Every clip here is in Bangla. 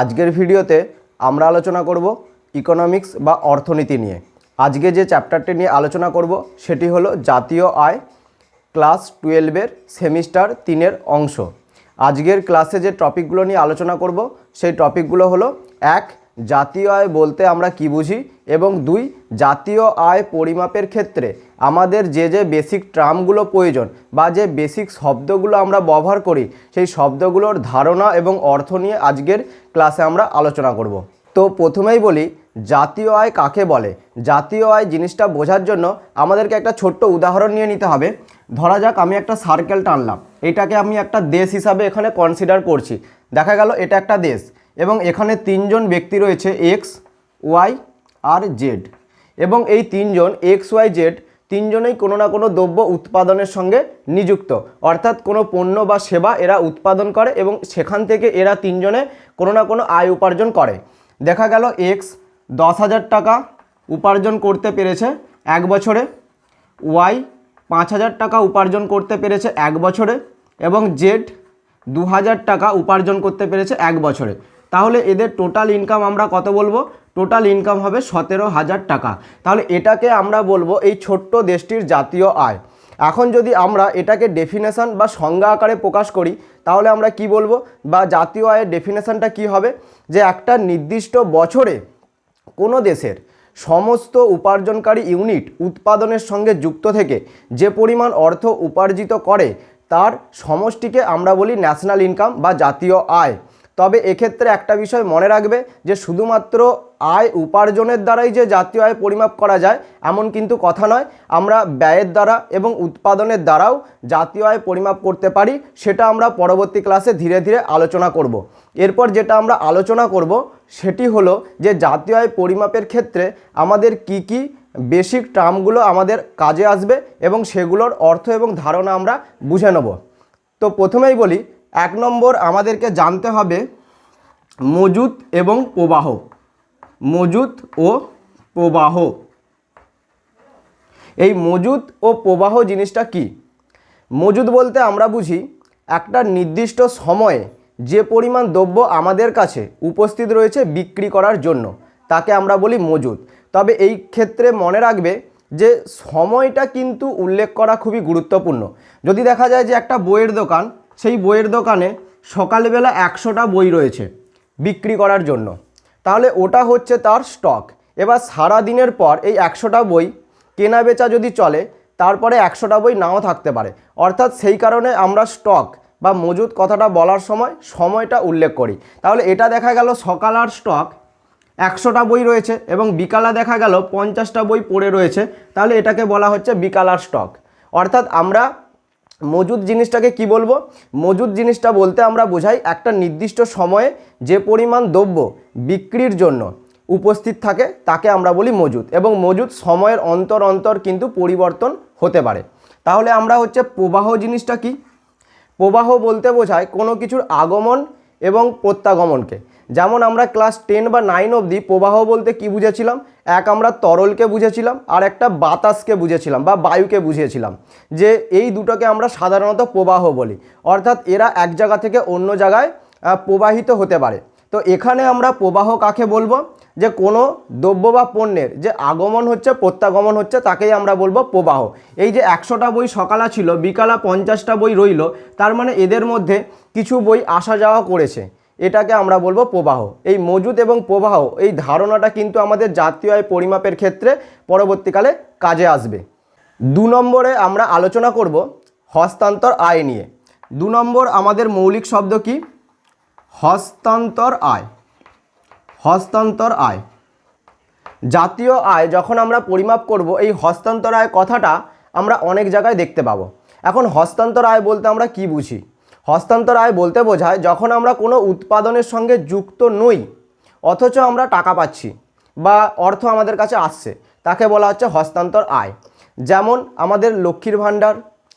আজকের ভিডিওতে আমরা আলোচনা করব ইকোনমিক্স বা অর্থনীতি নিয়ে। আজকে যে চ্যাপ্টারটি নিয়ে আলোচনা করব সেটি হলো জাতীয় আয় ক্লাস টুয়েলভের সেমিস্টার তিনের অংশ। আজকের ক্লাসে যে টপিকগুলো নিয়ে আলোচনা করব, সেই টপিকগুলো হলো এক, জাতীয় আয় বলতে আমরা কি বুঝি? এবং দুই, জাতীয় আয় পরিমাপের ক্ষেত্রে আমাদের যে যে বেসিক ট্রামগুলো প্রয়োজন বা যে বেসিক শব্দগুলো আমরা ব্যবহার করি, সেই শব্দগুলোর ধারণা এবং অর্থ নিয়ে আজকের ক্লাসে আমরা আলোচনা করব। তো প্রথমেই বলি, জাতীয় আয় কাকে বলে? জাতীয় আয় জিনিসটা বোঝার জন্য আমাদেরকে একটা ছোট্ট উদাহরণ নিয়ে নিতে হবে। ধরা যাক, আমি একটা সার্কেল টানলাম। এটাকে আমি একটা দেশ হিসাবে এখানে কনসিডার করছি। দেখা গেল, এটা একটা দেশ এবং এখানে তিনজন ব্যক্তি রয়েছে এক্স ওয়াই আর জেড এবং এই তিনজন এক্স ওয়াই জেড তিনজনেই কোনো না কোনো দ্রব্য উৎপাদনের সঙ্গে নিযুক্ত। অর্থাৎ কোনো পণ্য বা সেবা এরা উৎপাদন করে এবং সেখান থেকে এরা তিনজনে কোনো না কোনো আয় উপার্জন করে। দেখা গেল এক্স দশ হাজার টাকা উপার্জন করতে পেরেছে এক বছরে ওয়াই পাঁচ হাজার টাকা উপার্জন করতে পেরেছে এক বছরে এবং জেড দু হাজার টাকা উপার্জন করতে পেরেছে এক বছরে। তাহলে এদের টোটাল ইনকাম আমরা কত বলব? টোটাল ইনকাম হবে সতেরো হাজার টাকা। তাহলে এটাকে আমরা বলব এই ছোট্ট দেশটির জাতীয় আয়। এখন যদি আমরা এটাকে ডেফিনেশন বা সংজ্ঞা আকারে প্রকাশ করি, তাহলে আমরা কি বলব? বা জাতীয় আয়ের ডেফিনেশনটা কি হবে? যে একটা নির্দিষ্ট বছরে কোনো দেশের সমস্ত উপার্জনকারী ইউনিট উৎপাদনের সঙ্গে যুক্ত থেকে যে পরিমাণ অর্থ উপার্জিত করে, তার সমষ্টিকে আমরা বলি ন্যাশনাল ইনকাম বা জাতীয় আয়। তবে এক্ষেত্রে একটা বিষয় মনে রাখবে যে শুধুমাত্র আয় উপার্জনের দ্বারাই যে জাতীয় আয় পরিমাপ করা যায়, এমন কিন্তু কথা নয় আমরা ব্যয়ের দ্বারা এবং উৎপাদনের দ্বারাও জাতীয় আয় পরিমাপ করতে পারি, সেটা আমরা পরবর্তী ক্লাসে ধীরে ধীরে আলোচনা করব। এরপর যেটা আমরা আলোচনা করব, সেটি হলো যে জাতীয় আয় পরিমাপের ক্ষেত্রে আমাদের কি কি বেসিক টার্মগুলো আমাদের কাজে আসবে এবং সেগুলোর অর্থ এবং ধারণা আমরা বুঝে নেব তো প্রথমেই বলি এক নম্বর আমাদেরকে জানতে হবে মজুত এবং প্রবাহ। মজুত ও প্রবাহ। এই মজুত ও প্রবাহ জিনিসটা কি? মজুদ বলতে আমরা বুঝি একটা নির্দিষ্ট সময়ে যে পরিমাণ দ্রব্য আমাদের কাছে উপস্থিত রয়েছে বিক্রি করার জন্য, তাকে আমরা বলি মজুদ তবে এই ক্ষেত্রে মনে রাখবে যে সময়টা কিন্তু উল্লেখ করা খুবই গুরুত্বপূর্ণ। যদি দেখা যায় যে একটা বইয়ের দোকান সেই বইয়ের দোকানে সকালবেলা একশোটা বই রয়েছে বিক্রি করার জন্য। তাহলে ওটা হচ্ছে তার স্টক। এবার সারা দিনের পর এই একশোটা বই কেনা বেচা যদি চলে, তারপরে একশোটা বই নাও থাকতে পারে। অর্থাৎ সেই কারণে আমরা স্টক বা মজুদ কথাটা বলার সময় সময়টা উল্লেখ করি। তাহলে এটা দেখা গেল সকাল আর স্টক, একশোটা বই রয়েছে এবং বিকালা দেখা গেল পঞ্চাশটা বই পড়ে রয়েছে। তাহলে এটাকে বলা হচ্ছে বিকালার স্টক। অর্থাৎ আমরা মজুদ জিনিসটাকে কি বলব? মজুদ জিনিসটা বলতে আমরা বোঝাই একটা নির্দিষ্ট সময়ে যে পরিমাণ দ্রব্য বিক্রির জন্য উপস্থিত থাকে, তাকে আমরা বলি মজুদ। এবং মজুদ সময়ের অন্তর অন্তর কিন্তু পরিবর্তন হতে পারে। তাহলে আমরা হচ্ছে প্রবাহ জিনিসটা কি? প্রবাহ বলতে বোঝায় কোনো কিছুর আগমন এবং প্রত্যাগমনকে। যেমন আমরা ক্লাস টেন বা নাইন অবধি প্রবাহ বলতে কি বুঝেছিলাম? এক আমরা তরলকে বুঝেছিলাম আর একটা বাতাসকে বুঝেছিলাম বা বায়ুকে বুঝিয়েছিলাম যে এই দুটোকে আমরা সাধারণত প্রবাহ বলি। অর্থাৎ এরা এক জায়গা থেকে অন্য জায়গায় প্রবাহিত হতে পারে। তো এখানে আমরা প্রবাহ কাকে বলব? যে কোনো দ্রব্য বা পণ্যের যে আগমন হচ্ছে, প্রত্যাগমন হচ্ছে, তাকেই আমরা বলব প্রবাহ। এই যে একশোটা বই সকালা ছিল, বিকালা পঞ্চাশটা বই রইল, তার মানে এদের মধ্যে কিছু বই আসা যাওয়া করেছে। এটাকে আমরা বলব প্রবাহ। এই মজুদ এবং প্রবাহ, এই ধারণাটা কিন্তু আমাদের জাতীয় আয় পরিমাপের ক্ষেত্রে পরবর্তীকালে কাজে আসবে। দু নম্বরে আমরা আলোচনা করব হস্তান্তর আয় নিয়ে। দু নম্বর আমাদের মৌলিক শব্দ কি? হস্তান্তর আয়। হস্তান্তর আয়। জাতীয় আয় যখন আমরা পরিমাপ করব, এই হস্তান্তর আয় কথাটা আমরা অনেক জায়গায় দেখতে পাবো। এখন হস্তান্তর আয় বলতে আমরা কি বুঝি? হস্তান্তর আয় বলতে বোঝায় যখন আমরা কোনো উৎপাদনের সঙ্গে যুক্ত নই, অথচ আমরা টাকা পাচ্ছি বা অর্থ আমাদের কাছে আসছে, তাকে বলা হচ্ছে হস্তান্তর আয়। যেমন আমাদের লক্ষ্মীর ভাণ্ডার,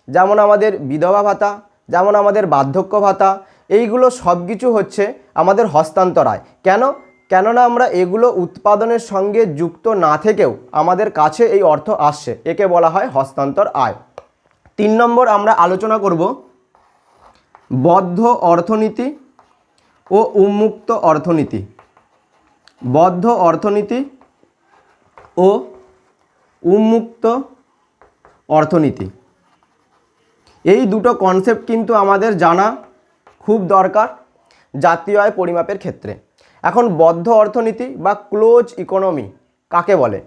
যেমন আমাদের বিধবা ভাতা, যেমন আমাদের বার্ধক্য ভাতা, এইগুলো সব কিছু হচ্ছে আমাদের হস্তান্তর আয়। কেন? কেননা আমরা এগুলো উৎপাদনের সঙ্গে যুক্ত না থেকেও আমাদের কাছে এই অর্থ আসছে, একে বলা হয় হস্তান্তর আয়। তিন নম্বর আমরা আলোচনা করব বদ্ধ অর্থনীতি ও উন্মুক্ত অর্থনীতি। বদ্ধ অর্থনীতি ও উন্মুক্ত অর্থনীতি। এই দুটো কনসেপ্ট কিন্তু আমাদের জানা খুব দরকার জাতীয় আয় পরিমাপের ক্ষেত্রে। এখন বদ্ধ অর্থনীতি বা ক্লোজ ইকোনমি কাকে বলে?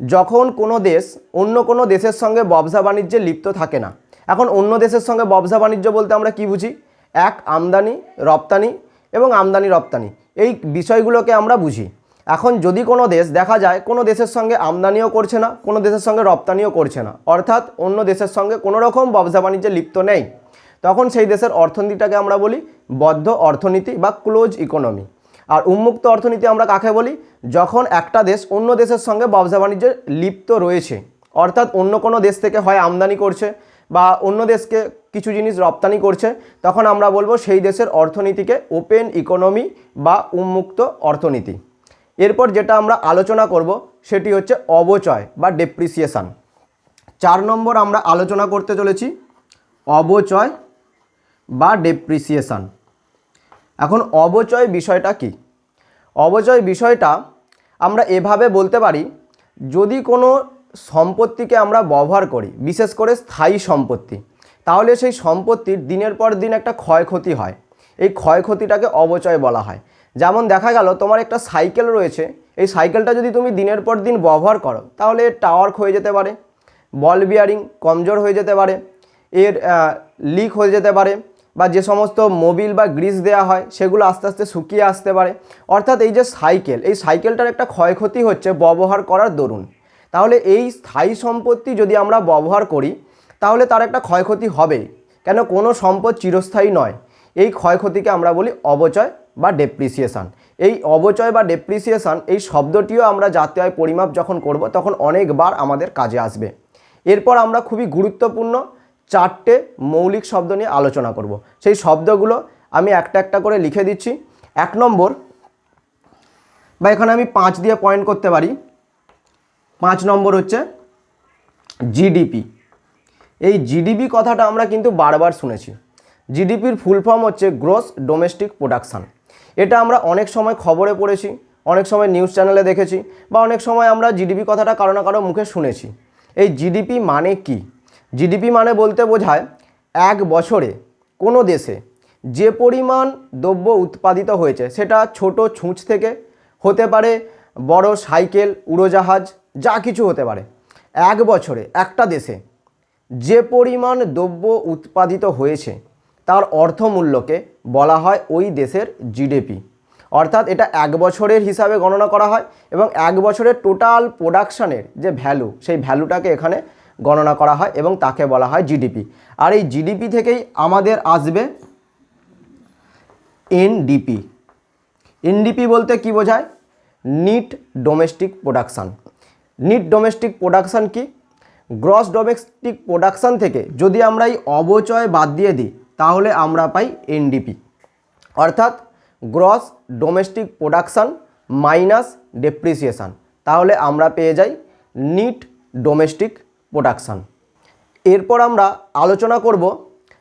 যখন কোনো দেশ অন্য কোনো দেশের সঙ্গে ব্যবসা বাণিজ্যে লিপ্ত থাকে না এখন অন্য দেশের সঙ্গে ব্যবসা বাণিজ্য বলতে আমরা কি বুঝি? এক, আমদানি, রপ্তানি এবং আমদানি, রপ্তানি। এই বিষয়গুলোকে আমরা বুঝি। এখন যদি কোনো দেশ, দেখা যায়, কোনো দেশের সঙ্গে আমদানিও করছে না, কোনো দেশের সঙ্গে রপ্তানিও করছে না, অর্থাৎ অন্য দেশের সঙ্গে কোনো রকম ব্যবসা বাণিজ্যে লিপ্ত নেই, তখন সেই দেশের অর্থনীতিটাকে আমরা বলি বদ্ধ অর্থনীতি বা ক্লোজ ইকোনমি আর উন্মুক্ত অর্থনীতি আমরা কাকে বলি? যখন একটা দেশ অন্য দেশের সঙ্গে ব্যবসা বাণিজ্যে লিপ্ত রয়েছে, অর্থাৎ অন্য কোনো দেশ থেকে হয় আমদানি করছে বা অন্য দেশকে কিছু জিনিস রপ্তানি করছে, তখন আমরা বলব সেই দেশের অর্থনীতিকে ওপেন ইকোনমি বা উন্মুক্ত অর্থনীতি। এরপর যেটা আমরা আলোচনা করব, সেটি হচ্ছে অবচয় বা ডেপ্রিসিয়েশান চার নম্বর আমরা আলোচনা করতে চলেছি, অবচয় বা ডেপ্রিসিয়েশান এখন অবচয় বিষয়টা কি? অবচয় বিষয়টা আমরা এভাবে বলতে পারি, যদি কোনো সম্পত্তিকে আমরা ব্যবহার করি, বিশেষ করে স্থায়ী সম্পত্তি। তাহলে সেই সম্পত্তির দিনের পর দিন একটা ক্ষয়ক্ষতি হয়। এই ক্ষয়ক্ষতিটাকে অবচয় বলা হয়। যেমন দেখা গেল, তোমার একটা সাইকেল রয়েছে। এই সাইকেলটা যদি তুমি দিনের পর দিন ব্যবহার করো, তাহলে এর টাওয়ার ক্ষয়ে যেতে পারে, বল বিয়ারিং কমজোর হয়ে যেতে পারে, এর লিক হয়ে যেতে পারে, বা যে সমস্ত মোবিল বা গ্রিস দেওয়া হয়, সেগুলো আস্তে আস্তে শুকিয়ে আসতে পারে। অর্থাৎ এই যে সাইকেল, এই সাইকেলটার একটা ক্ষয়ক্ষতি হচ্ছে ব্যবহার করার দরুন। তাহলে এই স্থায়ী সম্পত্তি যদি আমরা ব্যবহার করি, তাহলে তার একটা ক্ষয়ক্ষতি হবেই। কেন? কোনো সম্পদ চিরস্থায়ী নয়। এই ক্ষয়ক্ষতিকে আমরা বলি অবচয় বা ডেপ্রিসিয়েশান এই অবচয় বা ডেপ্রিসিয়েশান এই শব্দটিও আমরা জাতীয় পরিমাপ যখন করব, তখন অনেকবার আমাদের কাজে আসবে। এরপর আমরা খুবই গুরুত্বপূর্ণ চারটে মৌলিক শব্দ নিয়ে আলোচনা করব। সেই শব্দগুলো আমি একটা একটা করে লিখে দিচ্ছি। এক নম্বর, বা এখানে আমি পাঁচ দিয়ে পয়েন্ট করতে পারি। পাঁচ নম্বর হচ্ছে জিডিপি এই জিডিপি কথাটা আমরা কিন্তু বারবার শুনেছি। জিডিপির ফুল ফর্ম হচ্ছে গ্রোস ডোমেস্টিক প্রোডাকশান এটা আমরা অনেক সময় খবরে পড়েছি, অনেক সময় নিউজ চ্যানেলে দেখেছি বা অনেক সময় আমরা জিডিপি কথাটা কারও না কারও মুখে শুনেছি। এই জিডিপি মানে কি? জিডিপি মানে বলতে বোঝায় এক বছরে কোনো দেশে যে পরিমাণ দ্রব্য উৎপাদিত হয়েছে, সেটা ছোট ছুঁচ থেকে হতে পারে বড় সাইকেল, উড়োজাহাজ যা কিছু হতে পারে। এক বছরে, একটা দেশে যে পরিমাণ দ্রব্য উৎপাদিত হয়েছে, তার অর্থমূল্যকে বলা হয় ওই দেশের জিডিপি। অর্থাৎ এটা এক বছরের হিসাবে গণনা করা হয় এবং এক বছরের টোটাল প্রোডাকশানের যে ভ্যালু, সেই ভ্যালুটাকে এখানে গণনা করা হয় এবং তাকে বলা হয় জিডিপি। আর এই জিডিপি থেকেই আমাদের আসবে এনডিপি। এনডিপি বলতে কি বোঝায়? Net domestic production. Net domestic production কি? গ্রস ডোমেস্টিক প্রোডাকশান থেকে যদি আমরা এই অবচয় বাদ দিয়ে দিই, তাহলে আমরা পাই এনডিপি অর্থাৎ gross domestic production minus depreciation তাহলে আমরা পেয়ে যাই নিট ডোমেস্টিক প্রোডাকশান এরপর আমরা আলোচনা করব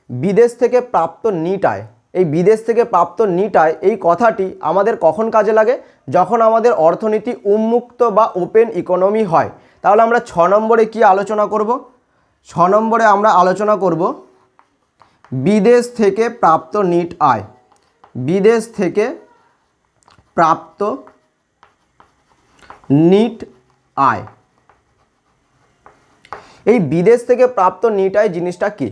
বিদেশ থেকে প্রাপ্ত নিট আয়। এই বিদেশ থেকে প্রাপ্ত নিটায় এই কথাটি আমাদের কখন কাজে লাগে? যখন আমাদের অর্থনীতি উন্মুক্ত বা ওপেন ইকোনমি হয়। তাহলে আমরা ছ নম্বরে কি আলোচনা করব? ছ নম্বরে আমরা আলোচনা করব বিদেশ থেকে প্রাপ্ত নিট আয়। বিদেশ থেকে প্রাপ্ত নিট আয়। এই বিদেশ থেকে প্রাপ্ত নিট আয় জিনিসটা কি?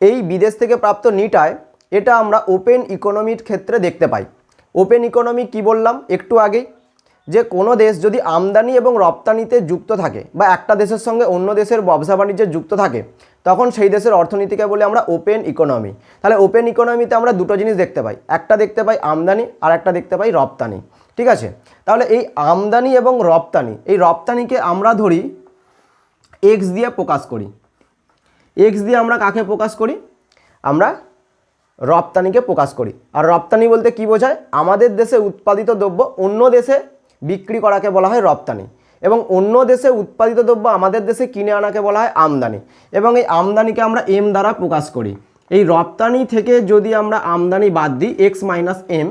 এই বিদেশ থেকে প্রাপ্ত নিট আয় এটা আমরা ওপেন ইকোনমির ক্ষেত্রে দেখতে পাই। ওপেন ইকোনমি কি বললাম একটু আগেই যে কোনো দেশ যদি আমদানি এবং রপ্তানিতে যুক্ত থাকে বা একটা দেশের সঙ্গে অন্য দেশের ব্যবসা বাণিজ্যে যুক্ত থাকে, তখন সেই দেশের অর্থনীতিকে বলে আমরা ওপেন ইকোনমি তাহলে ওপেন ইকোনমিতে আমরা দুটো জিনিস দেখতে পাই। একটা দেখতে পাই আমদানি, আর একটা দেখতে পাই রপ্তানি। ঠিক আছে? তাহলে এই আমদানি এবং রপ্তানি, এই রপ্তানিকে আমরা ধরি এক্স দিয়ে প্রকাশ করি। এক্স দিয়ে আমরা কাকে প্রকাশ করি? আমরা রপ্তানিকে প্রকাশ করি। আর রপ্তানি বলতে কি বোঝায়? আমাদের দেশে উৎপাদিত দ্রব্য অন্য দেশে বিক্রি করাকে বলা হয় রপ্তানি। এবং অন্য দেশে উৎপাদিত দ্রব্য আমাদের দেশে কিনে আনাকে বলা হয় আমদানি। এবং এই আমদানিকে আমরা এম দ্বারা প্রকাশ করি। এই রপ্তানি থেকে যদি আমরা আমদানি বাদ দিই এক্স মাইনাস এম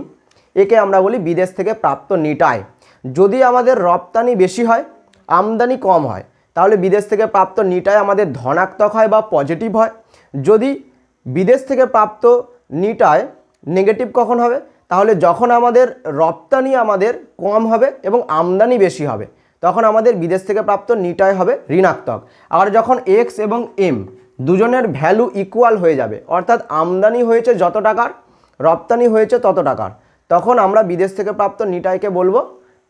একে আমরা বলি বিদেশ থেকে প্রাপ্ত নিটায়। যদি আমাদের রপ্তানি বেশি হয়, আমদানি কম হয়, তাহলে বিদেশ থেকে প্রাপ্ত নিটায় আমাদের ধনাত্মক হয় বা পজিটিভ হয়। যদি বিদেশ থেকে প্রাপ্ত নিটায় নেগেটিভ কখন হবে? তাহলে যখন আমাদের রপ্তানি আমাদের কম হবে এবং আমদানি বেশি হবে, তখন আমাদের বিদেশ থেকে প্রাপ্ত নিটায় হবে ঋণাত্মক। আর যখন এক্স এবং এম দুজনের ভ্যালু ইকুয়াল হয়ে যাবে, অর্থাৎ আমদানি হয়েছে যত টাকার, রপ্তানি হয়েছে তত টাকার, তখন আমরা বিদেশ থেকে প্রাপ্ত নিটাইকে বলব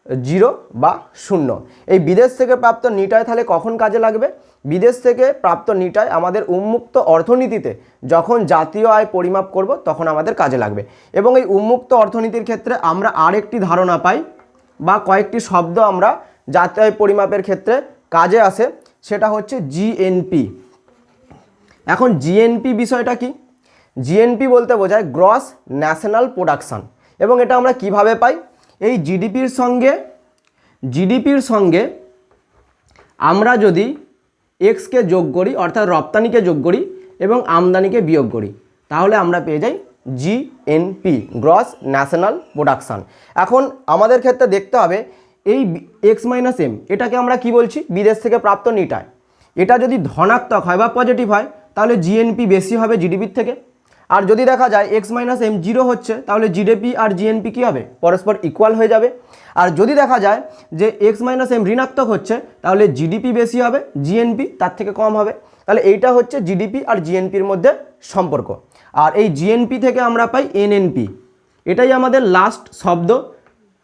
জিরো বা শূন্য। এই বিদেশ থেকে প্রাপ্ত নিটায় তাহলে কখন কাজে লাগবে? বিদেশ থেকে প্রাপ্ত নিটায় আমাদের উন্মুক্ত অর্থনীতিতে যখন জাতীয় আয় পরিমাপ করব, তখন আমাদের কাজে লাগবে। এবং এই উন্মুক্ত অর্থনীতির ক্ষেত্রে আমরা আরেকটি ধারণা পাই বা কয়েকটি শব্দ আমরা জাতীয় আয় পরিমাপের ক্ষেত্রে কাজে আসে, সেটা হচ্ছে জিএনপি এখন জিএনপি বিষয়টা কি? জিএনপি বলতে বোঝায় গ্রস ন্যাশনাল প্রোডাকশান। এবং এটা আমরা কীভাবে পাই? এই জিডিপির সঙ্গে জিডিপির সঙ্গে আমরা যদি এক্সকে যোগ করি, অর্থাৎ রপ্তানিকে যোগ করি এবং আমদানিকে বিয়োগ করি। তাহলে আমরা পেয়ে যাই জিএনপি গ্রস ন্যাশনাল প্রোডাকশান এখন আমাদের ক্ষেত্রে দেখতে হবে, এই এক্স মাইনাস এম এটাকে আমরা কি বলছি? বিদেশ থেকে প্রাপ্ত নিটায়। এটা যদি ধনাত্মক হয় বা পজিটিভ হয়, তাহলে জিএনপি বেশি হবে জিডিপির থেকে। আর যদি দেখা যায় এক্স মাইনাস এম জিরো হচ্ছে, তাহলে জিডিপি আর জিএনপি কী হবে? পরস্পর ইকুয়াল হয়ে যাবে। আর যদি দেখা যায় যে এক্স মাইনাস এম ঋণাত্মক হচ্ছে, তাহলে জিডিপি বেশি হবে জিএনপি তার থেকে কম হবে। তাহলে এইটা হচ্ছে জিডিপি আর জিএনপির মধ্যে সম্পর্ক। আর এই জিএনপি থেকে আমরা পাই এনএনপি এটাই আমাদের লাস্ট শব্দ,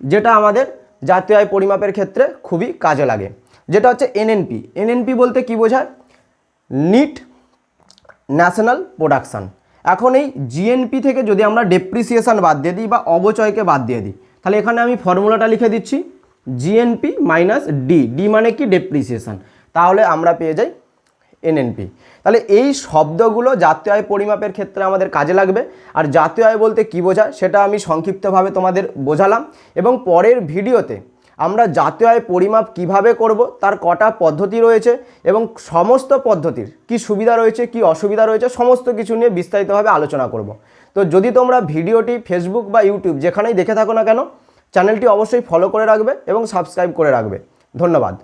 যেটা আমাদের জাতীয় আয় পরিমাপের ক্ষেত্রে খুবই কাজে লাগে। যেটা হচ্ছে এনএনপি এনএনপি বলতে কি বোঝায়? নিট ন্যাশনাল প্রোডাকশান এখন এই জিএনপি থেকে যদি আমরা ডেপ্রিসিয়েশন বাদ দিয়ে দিই বা অবচয়কে বাদ দিয়ে দিই, তাহলে এখানে আমি ফর্মুলাটা লিখে দিচ্ছি জিএনপি মাইনাস ডি ডি মানে কি? ডেপ্রিসিয়েশন তাহলে আমরা পেয়ে যাই এনএনপি তাহলে এই শব্দগুলো জাতীয় আয় পরিমাপের ক্ষেত্রে আমাদের কাজে লাগবে। আর জাতীয় আয় বলতে কী বোঝায় সেটা আমি সংক্ষিপ্তভাবে তোমাদের বোঝালাম। এবং পরের ভিডিওতে আমরা জাতীয় আয় পরিমাপ কীভাবে করব, তার কটা পদ্ধতি রয়েছে এবং সমস্ত পদ্ধতির কি সুবিধা রয়েছে, কি অসুবিধা রয়েছে, সমস্ত কিছু নিয়ে বিস্তারিতভাবে আলোচনা করব। তো যদি তোমরা ভিডিওটি ফেসবুক বা ইউটিউব যেখানেই দেখে থাকো না কেন, চ্যানেলটি অবশ্যই ফলো করে রাখবে এবং সাবস্ক্রাইব করে রাখবে। ধন্যবাদ।